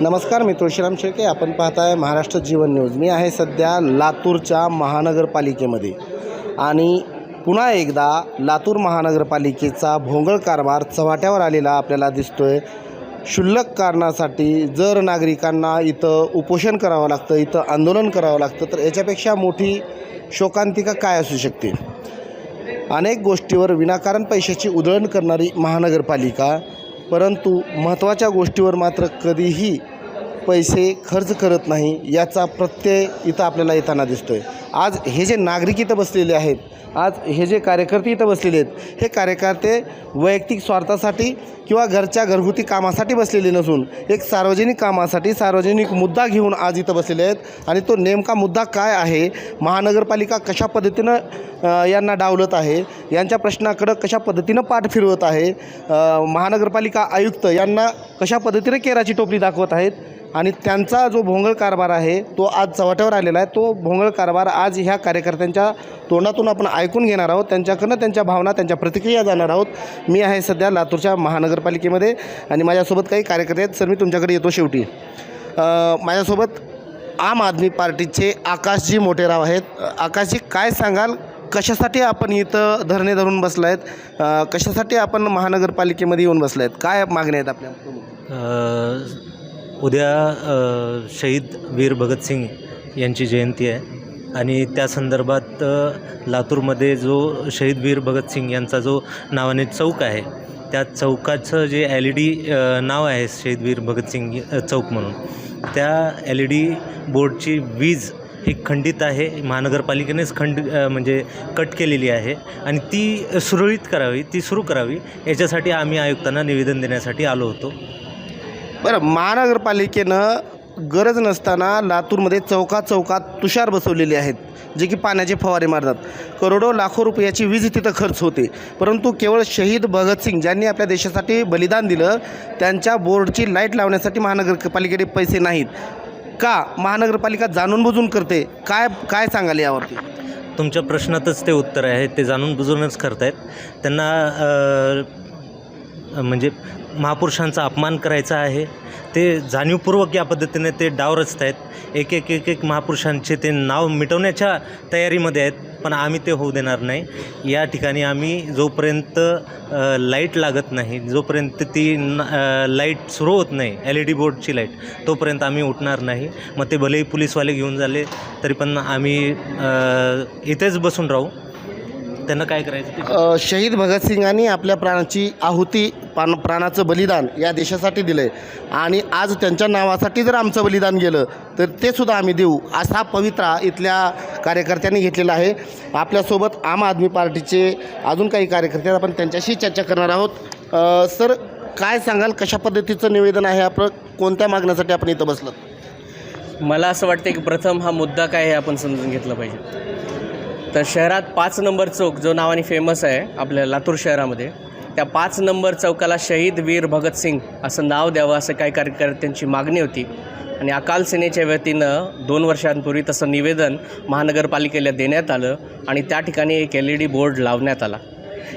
नमस्कार मी तुळशीराम शेळके. आपण पाहताय महाराष्ट्र जीवन न्यूज. मी आहे सध्या लातूरच्या महानगरपालिकेमध्ये. आणि पुन्हा एकदा लातूर महानगरपालिकेचा भोंगळ कारभार चव्हाट्यावर आलेला आपल्याला दिसतोय. क्षुल्लक कारणासाठी जर नागरिकांना इथं उपोषण करावं लागतं इथं आंदोलन करावं लागतं तर याच्यापेक्षा मोठी शोकांतिका काय असू शकते? अनेक गोष्टीवर विनाकारण पैशाची उधळण करणारी महानगरपालिका परंतु महत्त्वाच्या गोष्टीवर मात्र कधीही पैसे खर्च करत नाही याचा प्रत्यय इथं आपल्याला येताना दिसतो आहे आज हे जे नागरिक इथं बसलेले आहेत आज हे जे कार्यकर्ते इथं बसलेले आहेत हे कार्यकर्ते वैयक्तिक स्वार्थासाठी किंवा घरच्या घरगुती कामासाठी बसलेले नसून एक सार्वजनिक कामासाठी सार्वजनिक मुद्दा घेऊन आज इथं बसलेले आहेत. आणि तो नेमका मुद्दा काय आहे महानगरपालिका कशा पद्धतीनं यांना डावलत आहे यांच्या प्रश्नाकडं कशा पद्धतीनं पाठ फिरवत आहे महानगरपालिका आयुक्त यांना कशा पद्धतीने केराची टोपली दाखवत आहेत आणि त्यांचा जो भोंगळ कारभार आहे तो आज चव्हाट्यावर आलेला आहे. तो भोंगळ कारभार आज ह्या कार्यकर्त्यांच्या तोंडातून आपण ऐकून घेणार आहोत. त्यांच्याकडनं त्यांच्या भावना त्यांच्या प्रतिक्रिया जाणार आहोत. मी आहे सध्या लातूरच्या महानगरपालिकेमध्ये आणि माझ्यासोबत काही कार्यकर्ते आहेत. सर मी तुमच्याकडे येतो शेवटी. माझ्यासोबत आम आदमी पार्टीचे आकाशजी मोटेराव आहेत. आकाशजी काय सांगाल? कशासाठी आपण इथं धरणे धरून बसला आहेत कशासाठी आपण महानगरपालिकेमध्ये येऊन बसला आहेत काय मागण्या आहेत आपल्या? उद्या शहीद वीर भगतसिंग यांची जयंती आहे. आणि त्या संदर्भात लातूरमध्ये जो शहीद वीर भगतसिंग यांचा जो नावाने चौक आहे त्या चौकाचं जे एल ई डी नाव आहे शहीद वीर भगतसिंग चौक म्हणून त्या एल ई डी बोर्डची वीज ही खंडित आहे. महानगरपालिकेनेच खंड म्हणजे कट केलेली आहे आणि ती सुरळीत करावी ती सुरू करावी. याच्यासाठी आम्ही आयुक्तांना निवेदन देण्यासाठी आलो होतो. बरं महानगरपालिकेनं गरज नसताना लातूरमध्ये चौकात चौकात तुषार बसवलेले आहेत जे की पाण्याचे फवारे मारतात. करोडो लाखो रुपयाची वीज तिथं खर्च होते. परंतु केवळ शहीद भगतसिंग ज्यांनी आपल्या देशासाठी बलिदान दिलं त्यांच्या बोर्डची लाइट लावण्यासाठी महानगरपालिकेकडे पैसे नाहीत. का महानगरपालिका जाणून बुजून करते? काय काय सांगाल यावरती? तुमच्या प्रश्नातच ते उत्तर आहे ते जाणून बुजूनच करतायत. त्यांना म्हणजे महापुरुषांचा अपमान करायचा आहे. ते जाणीवपूर्वक या पद्धतीने ते डाव रचत आहेत एक एक एक एक महापुरुषांचे ते नाव मिटवण्याच्या तयारीमध्ये आहेत पण आम्ही ते होऊ देणार नाही. या ठिकाणी आम्ही जोपर्यंत लाइट लागत नाही जोपर्यंत ती लाइट सुरू होत नाही एल ई डी बोर्डची लाइट तोपर्यंत आम्ही उठणार नाही. मग ते भलेही पोलीसवाले घेऊन झाले तरी पण आम्ही इथेच बसून राहू. त्यांना काय करायचं ते अ, शहीद भगतसिंगांनी आपल्या प्राणाची आहुती पान प्राणाचं बलिदान या देशासाठी दिलं आहे आणि आज त्यांच्या नावासाठी जर आमचं बलिदान गेलं तर ते सुद्धा आम्ही देऊ असा पवित्रा इथल्या कार्यकर्त्यांनी घेतलेला आहे. आपल्यासोबत आम आदमी पार्टीचे अजून काही कार्यकर्ते आहेत. आपण त्यांच्याशी चर्चा करणार आहोत. अ, सर काय सांगाल? कशा पद्धतीचं निवेदन आहे आपलं? कोणत्या मागण्यासाठी आपण इथं बसलं मला असं वाटतं की प्रथम हा मुद्दा काय आहे आपण समजून घेतलं पाहिजे. तर शहरात पाच नंबर चौक जो नावाने फेमस आहे आपल्या लातूर शहरामध्ये त्या पाच नंबर चौकाला शहीद वीर भगतसिंग असं नाव द्यावं असं काही कार्यकर्त्यांची मागणी होती. आणि अकाल सेनेच्या वतीनं दोन वर्षांपूर्वी तसं निवेदन महानगरपालिकेला देण्यात आलं आणि त्या ठिकाणी एक एल ई डी बोर्ड लावण्यात आला.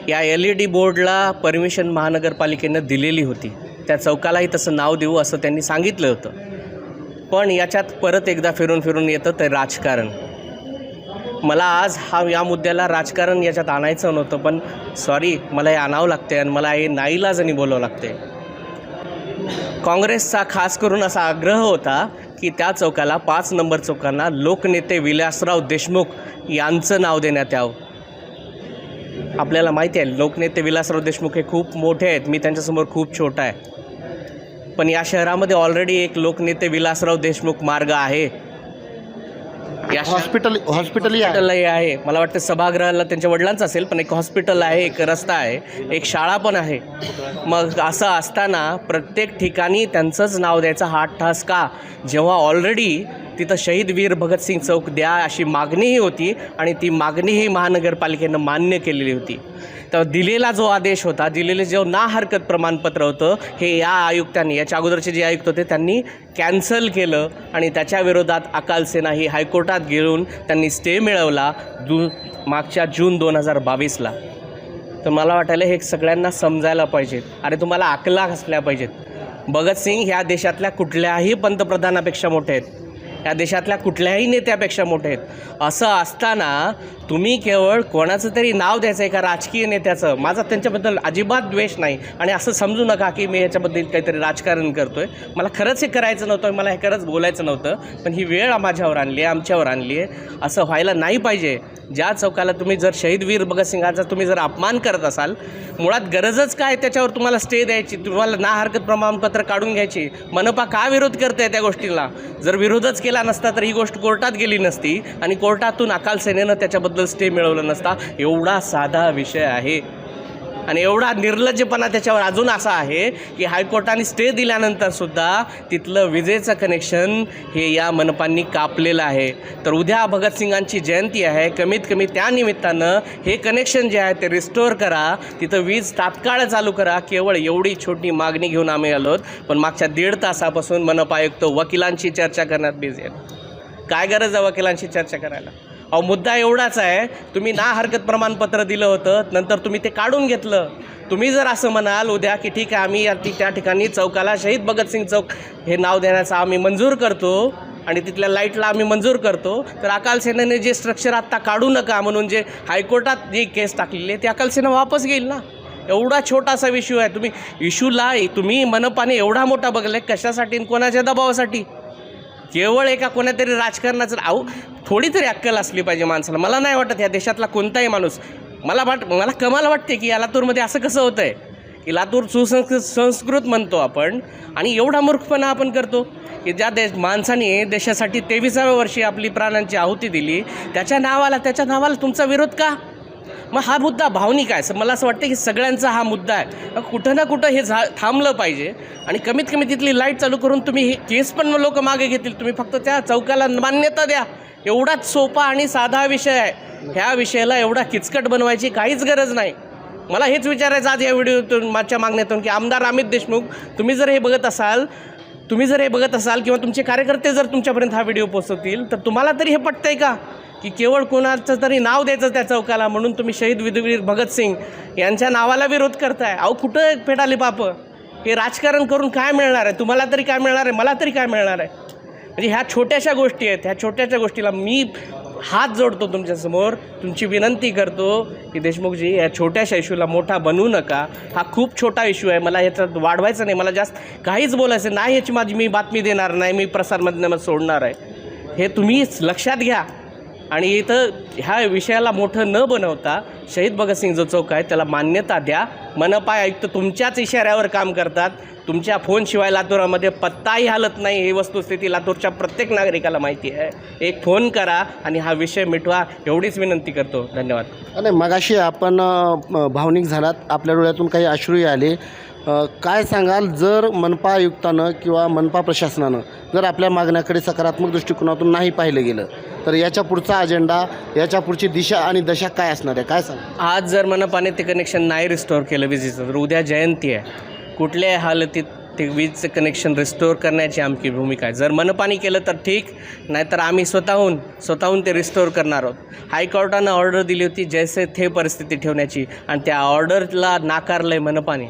या एल ई डी बोर्डला परमिशन महानगरपालिकेनं दिलेली होती. त्या चौकालाही तसं नाव देऊ असं त्यांनी सांगितलं होतं. पण याच्यात परत एकदा फिरून फिरून येतं ते राजकारण. मला आज हा या मुद्द्याला राजकारण याच्यात आणायचं नव्हतं पण सॉरी मला हे आणावं लागते आणि मला हे नाईलाजाने बोलावं लागते काँग्रेसचा खास करून असा आग्रह होता की त्या चौकाला पाच नंबर चौकांना लोकनेते विलासराव देशमुख यांचं नाव देण्यात यावं. आपल्याला माहिती आहे लोकनेते विलासराव देशमुख हे खूप मोठे आहेत मी त्यांच्यासमोर खूप छोटा आहे. पण या शहरामध्ये ऑलरेडी एक लोकनेते विलासराव देशमुख मार्ग आहे. या हॉस्पिटल हॉस्पिटलही आहे. हॉस्पिटलही आहे. मला वाटतं सभागृहाला त्यांच्या वडिलांचं असेल पण एक हॉस्पिटल आहे एक रस्ता आहे एक शाळा पण आहे. मग असं असताना प्रत्येक ठिकाणी त्यांचंच नाव द्यायचा हा ठास का? जेव्हा ऑलरेडी तिथं शहीद वीर भगतसिंग चौक द्या अशी मागणीही होती आणि ती मागणीही महानगरपालिकेनं मान्य केलेली होती. तर दिलेला जो आदेश होता दिलेले जो ना हरकत प्रमाणपत्र होतं हे या आयुक्तांनी याच्या अगोदरचे जे आयुक्त होते त्यांनी कॅन्सल केलं आणि त्याच्या विरोधात अकाल सेना ही हायकोर्टात घेऊन त्यांनी स्टे मिळवला दु मागच्या जून दोन हजार बावीसला. तर मला वाटायला हे सगळ्यांना समजायला पाहिजेत. अरे तुम्हाला अकला असल्या पाहिजेत. भगतसिंग ह्या देशातल्या कुठल्याही पंतप्रधानापेक्षा मोठे आहेत. या देशातल्या कुठल्याही नेत्यापेक्षा मोठे आहेत. असं असताना तुम्ही केवळ कोणाचं तरी नाव द्यायचं एका राजकीय नेत्याचं. माझा त्यांच्याबद्दल अजिबात द्वेष नाही. आणि असं समजू नका की मी याच्याबद्दल काहीतरी राजकारण करतो आहे मला खरंच हे करायचं नव्हतं मला हे खरंच बोलायचं नव्हतं. पण ही वेळ माझ्यावर आणली आहे आमच्यावर आणली आहे. असं व्हायला नाही पाहिजे. ज्या चौकाला तुम्ही जर शहीद वीर भगतसिंगाचा तुम्ही जर अपमान करत असाल मुळात गरजच काय त्याच्यावर तुम्हाला स्टे द्यायची? तुम्हाला ना हरकत प्रमाणपत्र काढून घ्यायची? मनपा का विरोध करते त्या गोष्टीला? जर विरोधच केला नसता तर ही गोष्ट कोर्टात गेली नसती आणि कोर्टातून अकाल सेनेनं त्याच्याबद्दल स्टे मिळवलं नसता. एवढा साधा विषय आहे. आणि एवढा निर्लज्जपणा त्याच्यावर अजून असा आहे की हायकोर्टाने स्टे दिल्यानंतर सुद्धा तिथलं विजेचं कनेक्शन हे या मनपांनी कापलेलं आहे. तर उद्या भगतसिंगांची जयंती आहे. कमीत कमी त्यानिमित्तानं हे कनेक्शन जे आहे ते रिस्टोअर करा. तिथं वीज तात्काळ चालू करा. केवळ एवढी छोटी मागणी घेऊन आम्ही आलोत. पण मागच्या दीड तासापासून मनपा आयुक्त वकिलांची चर्चा करण्यात बिझी आहेत. काय गरज आहे वकिलांशी चर्चा करायला? अहो मुद्दा एवढाच आहे तुम्ही ना हरकत प्रमाणपत्र दिलं होतं नंतर तुम्ही ते काढून घेतलं. तुम्ही जर असं म्हणाल उद्या की ठीक आहे आम्ही या ती त्या ठिकाणी चौकाला शहीद भगतसिंग चौक हे नाव देण्याचा आम्ही मंजूर करतो आणि तिथल्या लाईटला आम्ही मंजूर करतो तर अकालसेनेने जे स्ट्रक्चर आत्ता काढू नका म्हणून जे हायकोर्टात जी केस टाकलेली आहे ती वापस घेईल ना? एवढा छोटासा इश्यू आहे. तुम्ही इश्यूला तुम्ही मनपाने एवढा मोठा बघलाय कशासाठी आणि कोणाच्या दबावासाठी? केवळ एका कोणातरी राजकारणाचं अहो थोडी तरी अक्कल असली पाहिजे माणसाला. मला नाही वाटत या देशातला कोणताही माणूस मला वाट मला कमाल वाटते की या लातूरमध्ये असं कसं होतं आहे की लातूर सुसंस्कृत संस्कृत म्हणतो आपण आणि एवढा मूर्खपणा आपण करतो? की ज्या देश माणसाने देशासाठी तेविसाव्या वर्षी आपली प्राणांची आहुती दिली त्याच्या नावाला त्याच्या नावाला तुमचा विरोध का? मग हा मुद्दा भावनिक आहे. मला असं वाटतं की सगळ्यांचा हा मुद्दा आहे. कुठं ना कुठं हे झा थांबलं पाहिजे. आणि कमीत कमी तिथली लाइट चालू करून तुम्ही हे केस पण लोक मागे घेतील. तुम्ही फक्त त्या चौकाला मान्यता द्या. एवढाच सोपा आणि साधा विषय आहे. ह्या विषयाला एवढा किचकट बनवायची काहीच गरज नाही. मला हेच विचारायचं आज या व्हिडिओतून माझ्या मागण्यातून की आमदार अमित देशमुख तुम्ही जर हे बघत असाल तुम्ही जर हे बघत असाल किंवा तुमचे कार्यकर्ते जर तुमच्यापर्यंत हा व्हिडिओ पोहोचवतील तर तुम्हाला तरी हे पटतंय का? की केवळ कोणाचं तरी नाव द्यायचं त्या चौकाला म्हणून तुम्ही शहीद विधवीर भगतसिंग यांच्या नावाला विरोध करताय. अहो कुठं फेटाले बापं हे राजकारण करून काय मिळणार आहे? तुम्हाला तरी काय मिळणार आहे? मला तरी काय मिळणार आहे? म्हणजे ह्या छोट्याशा गोष्टी आहेत. ह्या छोट्याशा गोष्टीला मी हात जोडतो तुमच्यासमोर. तुमची विनंती करतो की देशमुखजी या छोट्याशा इश्यूला मोठा बनवू नका. हा खूप छोटा इश्यू आहे. मला ह्याच्यात वाढवायचं नाही. मला जास्त काहीच बोलायचं नाही. ह्याची माझी मी बातमी देणार नाही. मी प्रसारमाध्यमात सोडणार आहे. हे तुम्हीच लक्षात घ्या. आणि इथं ह्या विषयाला मोठं न बनवता शहीद भगतसिंग जो चौक आहे त्याला मान्यता द्या. मनपा आयुक्त तुमच्याच इशाऱ्यावर काम करतात. तुमच्या फोनशिवाय लातूरामध्ये पत्ताही हलत नाही ही वस्तुस्थिती. लातूरच्या प्रत्येक नागरिकाला माहिती आहे. एक फोन करा आणि हा विषय मिटवा एवढीच विनंती करतो. धन्यवाद. अरे मगाशी आपण भावनिक झालात. आपल्या डोळ्यातून काही अश्रूही आले. काय सांगाल जर मनपा आयुक्तानं किंवा मनपा प्रशासनानं जर आपल्या मागण्याकडे सकारात्मक दृष्टिकोनातून नाही पाहिलं गेलं तर याच्या पुढचा अजेंडा याच्या पुढची दिशा आणि दशा काय असणार आहे? काय सांग आज जर मनपाने ते कनेक्शन नाही रिस्टोअर केलं विजेचं तर उद्या जयंती आहे. कुठल्याही हालतीत ते वीजचं कनेक्शन रिस्टोअर करण्याची आमची भूमिका आहे. जर मनपाने केलं तर ठीक नाहीतर आम्ही स्वतःहून स्वतःहून ते रिस्टोअर करणार आहोत. हायकोर्टानं ऑर्डर दिली होती जैसे थे परिस्थिती ठेवण्याची आणि त्या ऑर्डरला नाकारलं आहे मनपाने.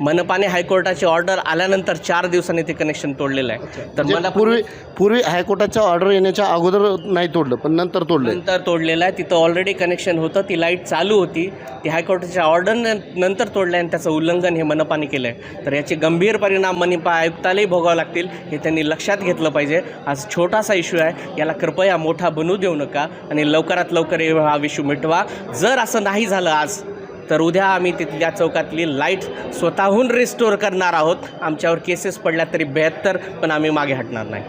मनपाने हायकोर्टाची ऑर्डर आल्यानंतर चार दिवसांनी ते कनेक्शन तोडलेलं आहे. तर म्हणजे मला पूर्वी पूर्वी हायकोर्टाच्या ऑर्डर येण्याच्या अगोदर नाही तोडलं पण नंतर तोडलं नंतर तोडलेलं आहे. तिथं ऑलरेडी कनेक्शन होतं. ती लाइट चालू होती. ती हायकोर्टाच्या ऑर्डर नंतर तोडलं आहे आणि त्याचं उल्लंघन हे मनपाने केलं आहे तर याचे गंभीर परिणाम मनपा आयुक्तालाही भोगावं लागतील. हे त्यांनी लक्षात घेतलं पाहिजे. आज छोटासा इश्यू आहे. याला कृपया मोठा बनवू देऊ नका आणि लवकरात लवकर हे हा इश्यू मिटवा. जर असं नाही झालं आज तर उद्या आम्ही तिथल्या चौकातली लाइट स्वतःहून रिस्टोअर करणार आहोत. आमच्यावर केसेस पडल्या तरी बेहत्तर पण आम्ही मागे हटणार नाही.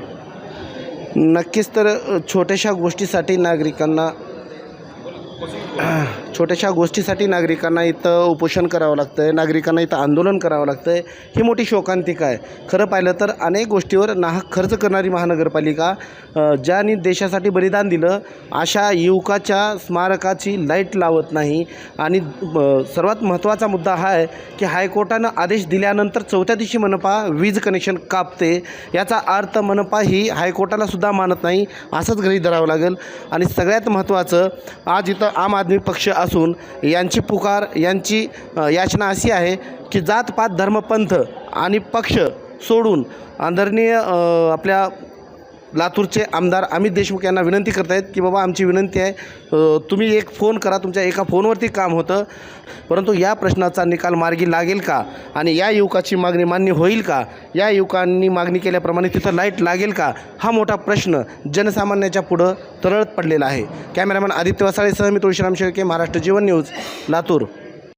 नक्कीच तर छोट्याशा गोष्टीसाठी नागरिकांना छोट्याशा गोष्टीसाठी नागरिकांना इथं उपोषण करावं लागतं आहे नागरिकांना इथं आंदोलन करावं लागतं आहे ही मोठी शोकांतिका आहे. खरं पाहिलं तर अनेक गोष्टीवर नाहक खर्च करणारी महानगरपालिका ज्यांनी देशासाठी बलिदान दिलं अशा युवकाच्या स्मारकाची लाइट लावत नाही. आणि सर्वात महत्त्वाचा मुद्दा हा आहे की हायकोर्टानं आदेश दिल्यानंतर चौथ्या दिवशी मनपा वीज कनेक्शन कापते. याचा अर्थ मनपा ही हायकोर्टालासुद्धा मानत नाही असंच गृहीत धरावं लागेल. आणि सगळ्यात महत्त्वाचं आज इथं आम आदमी पक्ष असून यांची पुकार यांची याचना अशी आहे की जात पात धर्मपंथ आणि पक्ष सोडून आदरणीय आपल्या लातूरचे आमदार अमित देशमुख यांना विनंती करत आहेत की बाबा आमची विनंती आहे तुम्ही एक फोन करा तुमच्या एका फोनवरती काम होतं. परंतु या प्रश्नाचा निकाल मार्गी लागेल का? आणि या युवकाची मागणी मान्य होईल का? या युवकांनी मागणी केल्याप्रमाणे तिथं लाइट लागेल का? हा मोठा प्रश्न जनसामान्याच्या पुढं तरळत पडलेला आहे. कॅमेरामॅन आदित्य वसाळेसह मी तुळशीराम शेळके महाराष्ट्र जीवन न्यूज लातूर.